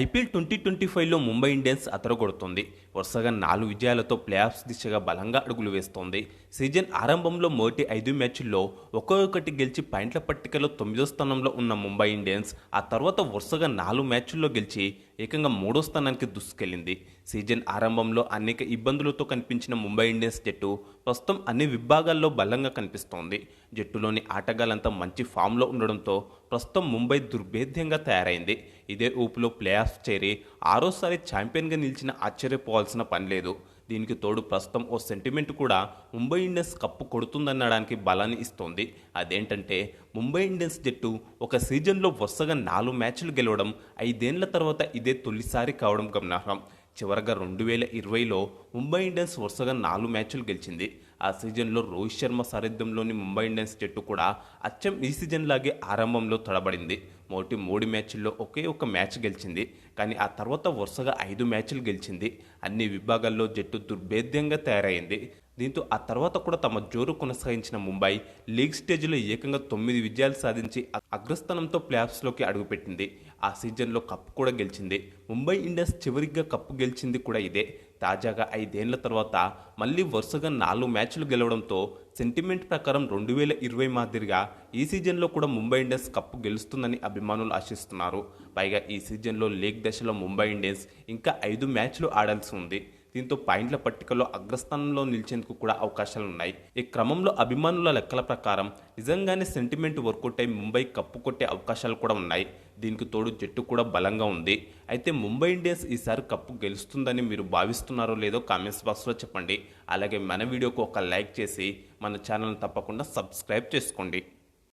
IPL twenty twenty ఫైవ్లో Mumbai Indians అతరగొడుతుంది. వరుసగా నాలుగు విజయాలతో ప్లేఆఫ్స్ దిశగా బలంగా అడుగులు వేస్తోంది. సీజన్ ఆరంభంలో మొదటి ఐదు మ్యాచ్ల్లో ఒక్కొక్కటి గెలిచి పాయింట్ల పట్టికలో తొమ్మిదో స్థానంలో ఉన్న ముంబై ఇండియన్స్ ఆ తర్వాత వరుసగా నాలుగు మ్యాచ్ల్లో గెలిచి ఏకంగా మూడో స్థానానికి దూసుకెళ్ళింది సీజన్ ఆరంభంలో అనేక ఇబ్బందులతో కనిపించిన ముంబై ఇండియన్స్ జట్టు ప్రస్తుతం అన్ని విభాగాల్లో బలంగా కనిపిస్తోంది. జట్టులోని ఆటగాళ్ళంతా మంచి ఫామ్లో ఉండడంతో ప్రస్తుతం ముంబై దుర్భేద్యంగా తయారైంది. ఇదే ఊపులో ప్లే ఆఫ్ చేరి ఆరోసారి ఛాంపియన్గా నిలిచిన ఆశ్చర్యపోవాల్సిన పని లేదు. దీనికి తోడు ప్రస్తుతం ఓ సెంటిమెంట్ కూడా ముంబై ఇండియన్స్ కప్పు కొడుతుందనడానికి బలాన్ని ఇస్తోంది. అదేంటంటే ముంబై ఇండియన్స్ జట్టు ఒక సీజన్లో వరుసగా నాలుగు మ్యాచ్లు గెలవడం ఐదేళ్ళ తర్వాత ఇదే తొలిసారి కావడం గమనార్హం. చివరగా రెండు వేల ఇరవైలో ముంబై ఇండియన్స్ వరుసగా నాలుగు మ్యాచ్లు గెలిచింది. ఆ సీజన్లో రోహిత్ శర్మ సారథ్యంలోని ముంబై ఇండియన్స్ జట్టు కూడా అచ్చం ఈ సీజన్ లాగే ఆరంభంలో తడబడింది. మొదటి మూడు మ్యాచ్ల్లో ఒకే ఒక మ్యాచ్ గెలిచింది. కానీ ఆ తర్వాత వరుసగా ఐదు మ్యాచ్లు గెలిచింది. అన్ని విభాగాల్లో జట్టు దుర్భేద్యంగా తయారైంది. దీంతో ఆ తర్వాత కూడా తమ జోరు కొనసాగించిన ముంబై లీగ్ స్టేజ్లో ఏకంగా తొమ్మిది విజయాలు సాధించి అగ్రస్థానంతో ప్లేఆఫ్స్లోకి అడుగుపెట్టింది. ఆ సీజన్లో కప్పు కూడా గెలిచింది. ముంబై ఇండియన్స్ చివరిగా కప్పు గెలిచింది కూడా ఇదే. తాజాగా ఐదేళ్ళ తర్వాత మళ్ళీ వరుసగా నాలుగు మ్యాచ్లు గెలవడంతో సెంటిమెంట్ ప్రకారం రెండు వేల ఇరవై మాదిరిగా ఈ సీజన్లో కూడా ముంబై ఇండియన్స్ కప్పు గెలుస్తుందని అభిమానులు ఆశిస్తున్నారు. పైగా ఈ సీజన్లో లీగ్ దశలో ముంబై ఇండియన్స్ ఇంకా ఐదు మ్యాచ్లు ఆడాల్సి ఉంది. దీంతో పాయింట్ల పట్టికలో అగ్రస్థానంలో నిలిచేందుకు కూడా అవకాశాలు ఉన్నాయి ఈ క్రమంలో అభిమానుల లెక్కల ప్రకారం నిజంగానే సెంటిమెంట్ వర్కౌట్ అయి ముంబై కప్పు కొట్టే అవకాశాలు కూడా ఉన్నాయి. దీనికి తోడు జట్టు కూడా బలంగా ఉంది. అయితే ముంబై ఇండియన్స్ ఈసారి కప్పు గెలుస్తుందని మీరు భావిస్తున్నారో లేదో కామెంట్స్ బాక్స్లో చెప్పండి. అలాగే మన వీడియోకు ఒక లైక్ చేసి మన ఛానల్ తప్పకుండా సబ్స్క్రైబ్ చేసుకోండి.